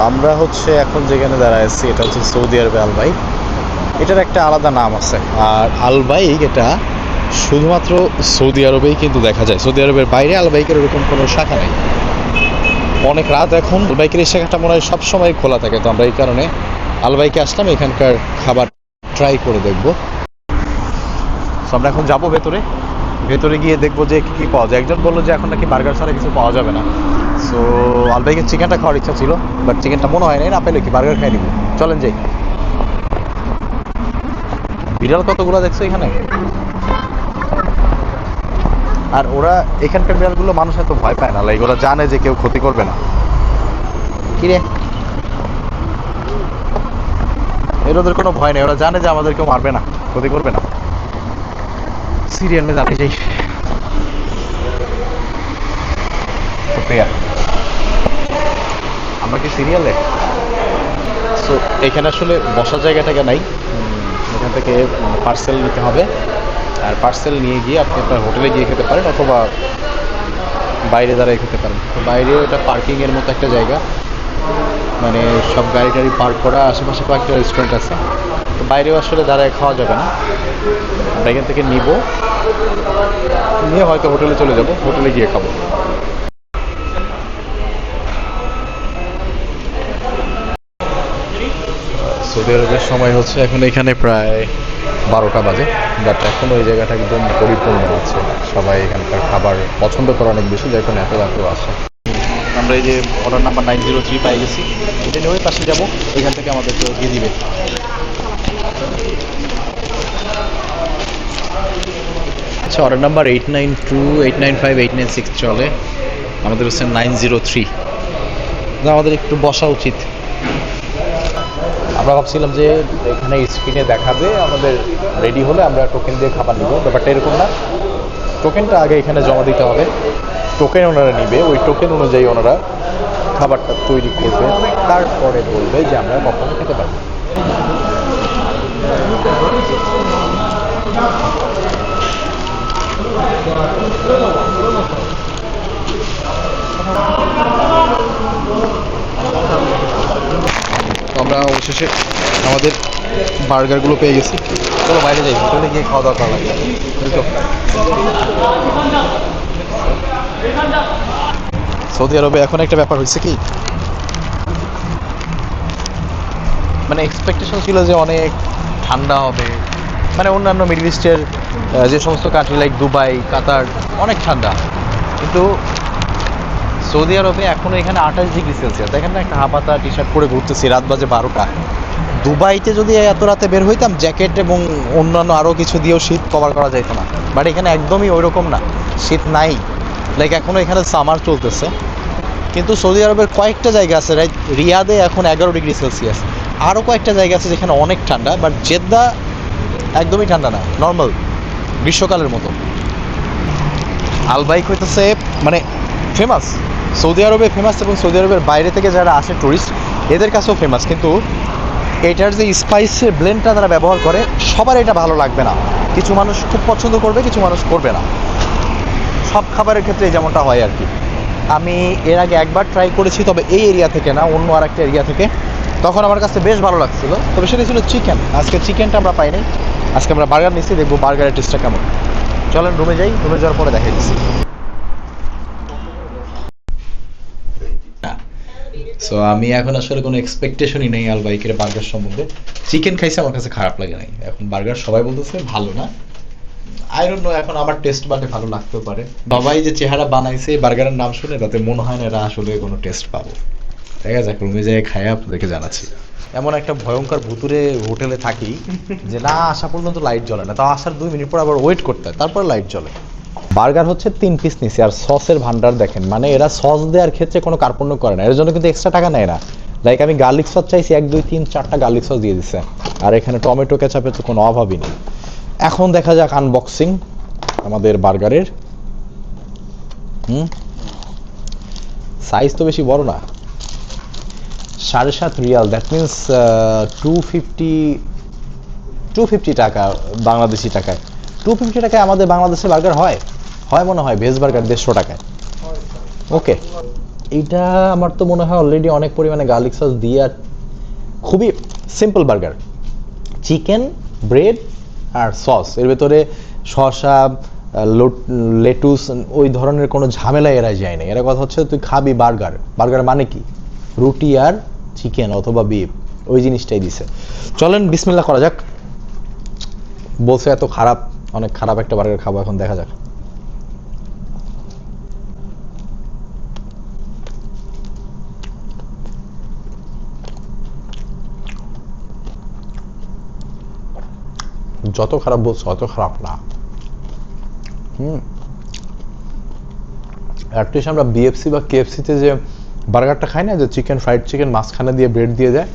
আমরা হচ্ছে এখন যেখানে দাঁড়ায় আছি, এটা হচ্ছে সৌদি আরবে আলবাই। এটার একটা আলাদা নাম আছে। আর আলবাইক এটা শুধুমাত্র সৌদি আরবেই কিন্তু দেখা যায়। সৌদি আরবের বাইরে আলবাইকের ওরকম কোনো শাখা নেই। অনেক রাত এখন আলবাইকের এই শাখাটা মনে হয় সবসময় খোলা থাকে। তো আমরা এই কারণে আলবাইকে আসলাম, এখানকার খাবার ট্রাই করে দেখব। তো আমরা এখন যাব ভেতরে। ভেতরে গিয়ে দেখব যে কী কী পাওয়া যায়। একজন বলল যে এখন নাকি বার্গার ছাড়া কিছু পাওয়া যাবে না। সো আলবাইকের চিকেনটা খাওয়ার ইচ্ছা ছিল বাট চিকেনটা মনে হয় না পেলে কি? বার্গার খাই নিব। চলেন যাই। বিড়াল কতগুলো দেখছ এখানে? আর ওরা এখানকার বিড়ালগুলো মানুষ এত ভয় পায় না লাইক ওরা জানে যে কেউ ক্ষতি করবে না। কি রে? ওদের কোনো ভয় নেই, ওরা জানে যে আমাদের কেউ মারবে না, ক্ষতি করবে না। সিরিয়াল যাতে যাই। শুক্রিয়া আমরা কি সিরিয়ালে সো এখানে আসলে বসার জায়গা টাকা নাই। এখান থেকে পার্সেল নিতে হবে। আর পার্সেল নিয়ে গিয়ে আপনি আপনার হোটেলে গিয়ে খেতে পারেন অথবা বাইরে দাঁড়ায় খেতে পারেন। তো বাইরেও এটা পার্কিংয়ের মতো একটা জায়গা। মানে সব গাড়ি টাড়ি পার্ক করা, আশেপাশে কয়েকটা রেস্টুরেন্ট আছে। তো বাইরেও আসলে দাঁড়ায় খাওয়া যাবে না। আমরা এখান থেকে নিব। নিয়ে হয়তো হোটেলে চলে যাব। হোটেলে গিয়ে খাব। সৌদি আরবের সময় হচ্ছে এখন এখানে প্রায় বারোটা বাজে। বাট এখন ওই জায়গাটা একদম পরিপূর্ণ আছে। সবাই এখানকার খাবার পছন্দ করে অনেক বেশি যার কারণে এত এত আসে। আমরা এই যে order number nine zero three পাই গেছি। এটা নিয়ে ওই পাশে যাব। এখান থেকে আমাদেরকে দিয়ে দিবে। আচ্ছা order number eight nine two eight nine five eight nine six চলে। আমাদের হচ্ছে নাইন জিরো থ্রি আমাদের একটু বসা উচিত। আমরা ভাবছিলাম যে এখানে স্ক্রিনে দেখাবে, আমাদের রেডি হলে আমরা টোকেন দিয়ে খাবার নিব। ব্যাপারটা এরকম না। টোকেনটা আগে এখানে জমা দিতে হবে। টোকেন ওনারা নিবে। ওই টোকেন অনুযায়ী ওনারা খাবারটা তৈরি করবে। তারপরে বলবে যে আমরা কখন খেতে পারব। তো আমরা অবশেষে আমাদের বার্গারগুলো পেয়ে গেছি। চলো বাইরে যাই, হোটেলে গিয়ে খাওয়া দাওয়া করা সৌদি আরবে এখন একটা ব্যাপার হয়েছে কি? মানে এক্সপেকটেশন ছিল যে অনেক ঠান্ডা হবে। মানে অন্যান্য মিডল ইস্টের যে সমস্ত কান্ট্রি লাইক দুবাই কাতার অনেক ঠান্ডা। কিন্তু সৌদি আরবে এখনও এখানে আঠাশ ডিগ্রি সেলসিয়াস। দেখেন না, একটা হাফাতা টি শার্ট পরে ঘুরতেছি, রাত বাজে বারোটা। দুবাইতে যদি এত রাতে বের হইতাম, জ্যাকেট এবং অন্যান্য আরও কিছু দিয়েও শীত কভার করা যেত না। বাট এখানে একদমই ওই রকম না, শীত নাই। লাইক এখনও এখানে সামার চলতেছে। কিন্তু সৌদি আরবের কয়েকটা জায়গা আছে রাইট রিয়াদে এখন এগারো ডিগ্রি সেলসিয়াস। আরও কয়েকটা জায়গা আছে যেখানে অনেক ঠান্ডা বাট জেদ্দা একদমই ঠান্ডা না নর্মাল গ্রীষ্মকালের মতো। আলবাইক হইতেছে মানে ফেমাস সৌদি আরবে ফেমাস এবং সৌদি আরবের বাইরে থেকে যারা আসে টুরিস্ট এদের কাছেও ফেমাস কিন্তু এটার যে স্পাইসের ব্লেন্ডটা তারা ব্যবহার করে, সবার এটা ভালো লাগবে না। কিছু মানুষ খুব পছন্দ করবে, কিছু মানুষ করবে না। সব খাবারের ক্ষেত্রে যেমনটা হয় আর কি। আমি এর আগে একবার ট্রাই করেছি, তবে এই এরিয়া থেকে না, অন্য আর একটা এরিয়া থেকে। তখন আমার কাছে বেশ ভালো লাগছিল। তবে সেটা ছিল চিকেন আজকে চিকেনটা আমরা পাইনি। আজকে আমরা বার্গার নিচ্ছি, দেখব বার্গারের টেস্টটা কেমন। চলেন রুমে যাই। রুমে যাওয়ার পরে দেখাই দিচ্ছি। সো আমি এখন আসলে কোনো এক্সপেকটেশনই নেই আল বাইকের বার্গার সম্বন্ধে। চিকেন খাইছে, আমার কাছে খারাপ লাগে নাই। এখন বার্গার সবাই বলতেছে, ভালো না। আই ডোন্ট নো এখন আমার টেস্ট বাটে ভালো লাগতেও পারে। বাবাই যে চেহারা বানাইছে বার্গারের নাম শুনে তাতে মনে হয় না এরা আসলে কোনো টেস্ট পাবো। দেখা যাক, রুমে যেয়ে খাই, আপনাদেরকে জানাচ্ছি। এমন একটা ভয়ঙ্কর ভুতুরে হোটেলে থাকি যে, না, আসা পর্যন্ত লাইট জ্বলে না। তাও আসার দুই মিনিট পর আবার ওয়েট করতে হয়, তারপরে লাইট জ্বলে। বার্গার হচ্ছে তিন পিস নিছি, আর সসের ভান্ডার দেখেন মানে এরা সস দেওয়ার ক্ষেত্রে কোনো কার্পণ্য করে না, এর জন্য কিন্তু এক্সট্রা টাকা নেয় না। লাইক আমি গার্লিক সস চাইছি, এক, দুই, তিন, চারটা গার্লিক সস দিয়ে দিছে, আর এখানে টমেটো কেচাপের তো কোনো অভাবই নেই। এখন দেখা যাক আনবক্সিং আমাদের বার্গারের। হুম? সাইজ তো বেশি বড় না। সাড়ে সাত riyal that means two fifty two fifty টাকা, বাংলাদেশি টাকায়। টু ফিফটি টাকায় আমাদের বাংলাদেশে বার্গার হয়? হয় মনে হয় ভেজ বার্গার দেড়শো টাকায়। ওকে এইটা আমার তো মনে হয় অলরেডি অনেক পরিমাণে গার্লিক সস দিয়ে আর খুবই সিম্পল বার্গার চিকেন ব্রেড আর সস এর ভেতরে শসা লেটুস ওই ধরনের কোনো ঝামেলা এরা যায় না এরা কথা হচ্ছে, তুই খাবি বার্গার বার্গার মানে কি? রুটি আর চিকেন অথবা বিফ ওই জিনিসটাই দিছে। চলেন বিসমিল্লা করা যাক। বলছে, এত খারাপ, অনেক খারাপ একটা বার্গার খাব, এখন দেখা যাক। যত খারাপ বলছো, অত খারাপ না। হুম। অ্যাটলিস্ট আমরা বিএফসি বা কেএফসিতে যে বার্গারটা খাই না, যে চিকেন ফ্রাইড চিকেন মাঝখানে দিয়ে ব্রেড দিয়ে দেয়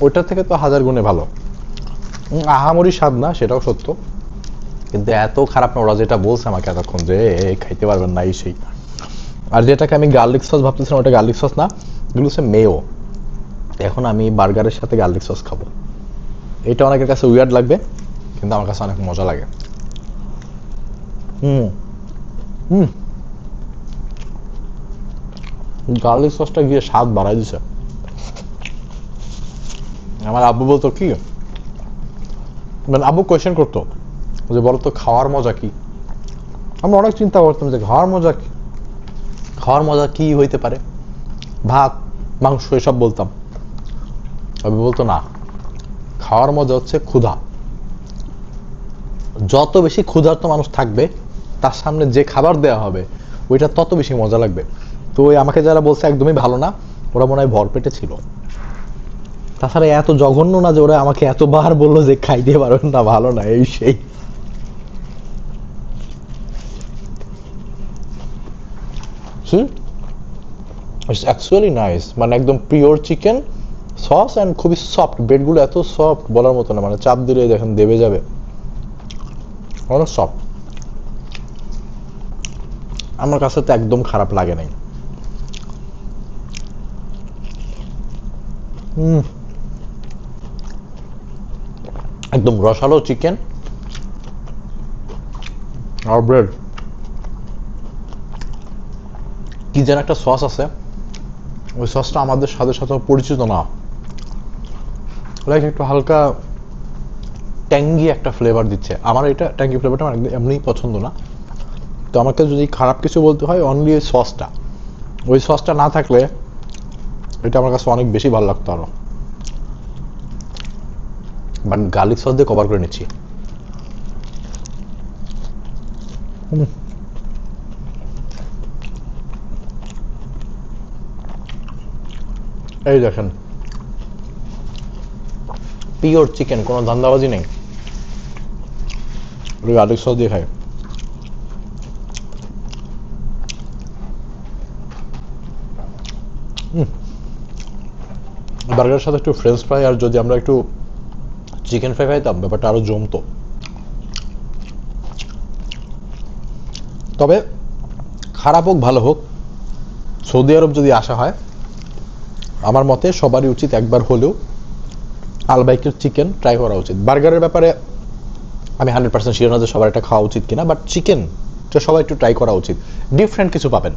ওটার থেকে তো হাজার গুণে ভালো। আহামরি স্বাদ না, সেটাও সত্য। কিন্তু এত খারাপ না, ওরা যেটা বলছে আমাকে এতক্ষণ যে খাইতে পারবেন না, এই সেই। আর যেটাকে আমি গার্লিক সস ভাবতেছিলাম, ওটা গার্লিক সস না, এগুলো হচ্ছে মেও এখন আমি বার্গারের সাথে গার্লিক সস খাব। এটা অনেকের কাছে উইয়ার্ড লাগবে। কিন্তু আমার কাছে অনেক মজা লাগে। হুম। হুম। গার্লিক সসটা গিয়ে স্বাদ বাড়াই দিছে। আমার আব্বু বলতো, কি? মানে আব্বু কোয়েশ্চেন করতো, যে বলতো, খাওয়ার মজা কি? আমরা অনেক চিন্তা করতাম যে, খাওয়ার মজা কি? খাওয়ার মজা কি হইতে পারে? ভাত, মাংস, এসব বলতাম। আব্বু বলতো, না। খাওয়ার মজা হচ্ছে ক্ষুধা। যত বেশি ক্ষুধার্ত মানুষ থাকবে, তার সামনে যে খাবার দেওয়া হবে, ওইটা তত বেশি মজা লাগবে। তো ওই আমাকে যারা বলছে একদমই ভালো না, ওরা মনে হয় ভরপেটে ছিল। তাছাড়া এত জঘন্য না যে ওরা আমাকে এতবার বলল যে খাইতে পারবেন না, ভালো না, এই সেই। অ্যাকচুয়ালি নাইস মানে একদম পিওর চিকেন সস অ্যান্ড খুবই সফট ব্রেডগুলো এত সফট বলার মতো না মানে চাপ দিলে দেখেন দেবে যাবে। অনেক সফট আমার কাছে তো একদম খারাপ লাগে নাই। একদম রসালো চিকেন আর ব্রেড কি যেন একটা সস আছে। ওই সসটা আমাদের সাথে সাথে পরিচিত না। লাইক একটু হালকা ট্যাঙ্গি একটা ফ্লেভার দিচ্ছে। আমার এটা ট্যাঙ্গি ফ্লেভারটা আমার এমনিই পছন্দ না। তো আমাকে যদি খারাপ কিছু বলতে হয় অনলি ওই সসটা ওই সসটা না থাকলে এটা আমার কাছে অনেক বেশি ভালো লাগতো আরও। বাট গার্লিক সস দিয়ে কভার করে নিচ্ছি। এই দেখেন। পিওর চিকেন কোনো ধান্দাবাজি নেই? গার্লিক সস দিয়ে খাই। বার্গারের সাথে একটু ফ্রেঞ্চ ফ্রাই আর যদি আমরা একটু চিকেন ফ্রাই খাইতাম, ব্যাপারটা আরও জমতো। তবে খারাপ হোক, ভালো হোক, সৌদি আরব যদি আসা হয়, আমার মতে সবারই উচিত একবার হলেও আলবাইকের চিকেন ট্রাই করা উচিত। বার্গারের ব্যাপারে আমি হান্ড্রেড পার্সেন্ট শিওর না যে সবার এটা খাওয়া উচিত কিনা বাট চিকেন সবাই একটু ট্রাই করা উচিত। ডিফারেন্ট কিছু পাবেন।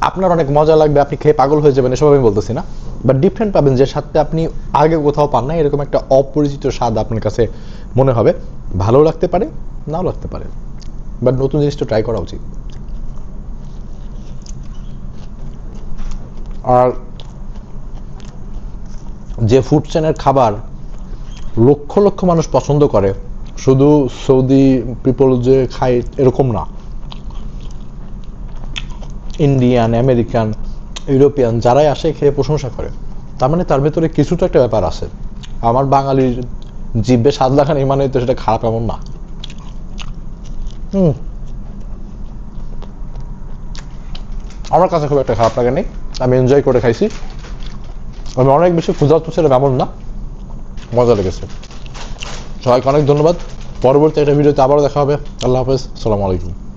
আপনার অনেক মজা লাগবে, আপনি খেয়ে পাগল হয়ে যাবেন, এসব আমি বলতেছি না। বাট ডিফারেন্ট পাবেন যে স্বাদটা আপনি আগে কোথাও পান না এরকম একটা অপরিচিত স্বাদ আপনার কাছে মনে হবে। ভালো লাগতে পারে, নাও লাগতে পারে। বাট নতুন জিনিসটা ট্রাই করা উচিত। আর যে ফুড চেনের খাবার লক্ষ লক্ষ মানুষ পছন্দ করে শুধু সৌদি পিপল যে খায় এরকম না। ইন্ডিয়ান আমেরিকান ইউরোপিয়ান যারাই আসে খেয়ে প্রশংসা করে। তার মানে তার ভেতরে কিছু তো একটা ব্যাপার আছে। আমার বাঙালির জিভে স্বাদ লাগান এই মানে তো সেটা খারাপ এমন না। হুম। আমার কাছে খুব একটা খারাপ লাগে নেই আমি এনজয় করে খাইছি। আমি অনেক বেশি ক্ষুধার্ত ছিলাম এমন না। মজা লেগেছে। সবাইকে অনেক ধন্যবাদ। পরবর্তী একটা ভিডিওতে আবারও দেখা হবে। আল্লাহ হাফেজ। সালামু আলাইকুম।